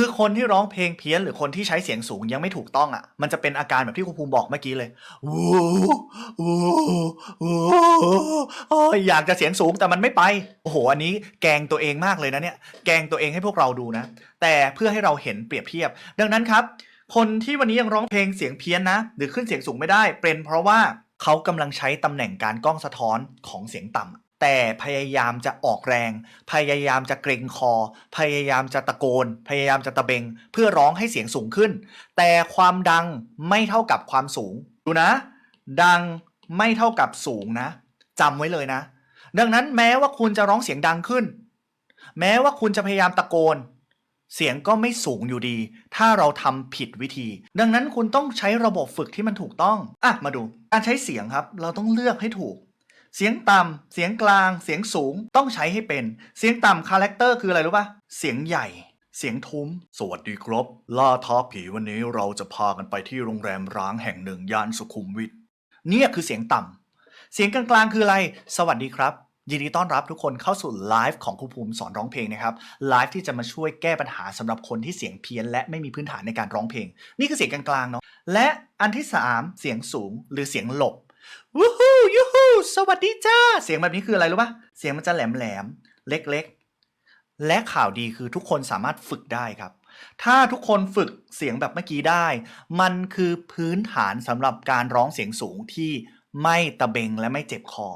คือคนที่ร้องเพลงเพี้ยนหรือคนที่ใช้เสียงสูงยังไม่ถูกต้องอะ มันจะเป็นอาการแบบที่ครูภูมิบอกเมื่อกี้เลยวูวูวูโอ้ยอยากจะเสียงสูงแต่มันไม่ไป โอ้โห อันนี้แกงตัวเองมากเลยนะเนี่ย แกงตัวเองให้พวกเราดูนะ แต่เพื่อให้เราเห็นเปรียบเทียบ ดังนั้นครับ คนที่วันนี้ยังร้องเพลงเสียงเพี้ยนนะ หรือขึ้นเสียงสูงไม่ได้ เป็นเพราะว่าเขากำลังใช้ตำแหน่งการกล้องสะท้อนของเสียงต่ำ แต่พยายามจะออกแรง พยายามจะเกรงคอ พยายามจะตะโกน พยายามจะตะเบง เพื่อร้องให้เสียงสูงขึ้น แต่ความดังไม่เท่ากับความสูง ดูนะ ดังไม่เท่ากับสูงนะจำไว้เลยนะ ดังนั้นแม้ว่าคุณจะร้องเสียงดังขึ้น แม้ว่าคุณจะพยายามตะโกน เสียงก็ไม่สูงอยู่ดี ถ้าเราทำผิดวิธี ดังนั้นคุณต้องใช้ระบบฝึกที่มันถูกต้องอะมาดู การใช้เสียงครับ เราต้องเลือกให้ถูก เสียงต่ำเสียงกลาง เสียงสูงต้องใช้ให้เป็น เสียงต่ำคาแรคเตอร์คืออะไรรู้ปะเสียงใหญ่ เสียงทุ้ม สวัสดีครับ ล่าท้าผีวันนี้เราจะพากันไปที่โรงแรมร้างแห่งหนึ่งย่านสุขุมวิทเนี่ยคือเสียงต่ำเสียงกลางๆคืออะไร สวัสดีครับยินดีต้อนรับทุกคนเข้าสู่ไลฟ์ของครูภูมิสอนร้องเพลงนะครับไลฟ์ที่จะมาช่วยแก้ปัญหาสำหรับคนที่เสียงเพี้ยน และไม่มีพื้นฐานในการร้องเพลง นี่คือเสียงกลางๆเนาะและอันที่ 3 เสียงสูงหรือเสียงหลบ วู้ฮู้ยูฮู้สวัสดีจ้า เสียงแบบนี้คืออะไรรู้ปะเสียงมันจะแหลมแหลมเล็กๆ และข่าวดีคือทุกคนสามารถฝึกได้ครับ ถ้าทุกคนฝึกเสียงแบบเมื่อกี้ได้ มันคือพื้นฐานสำหรับการร้องเสียงสูงที่ไม่ตะเบงและไม่เจ็บคอ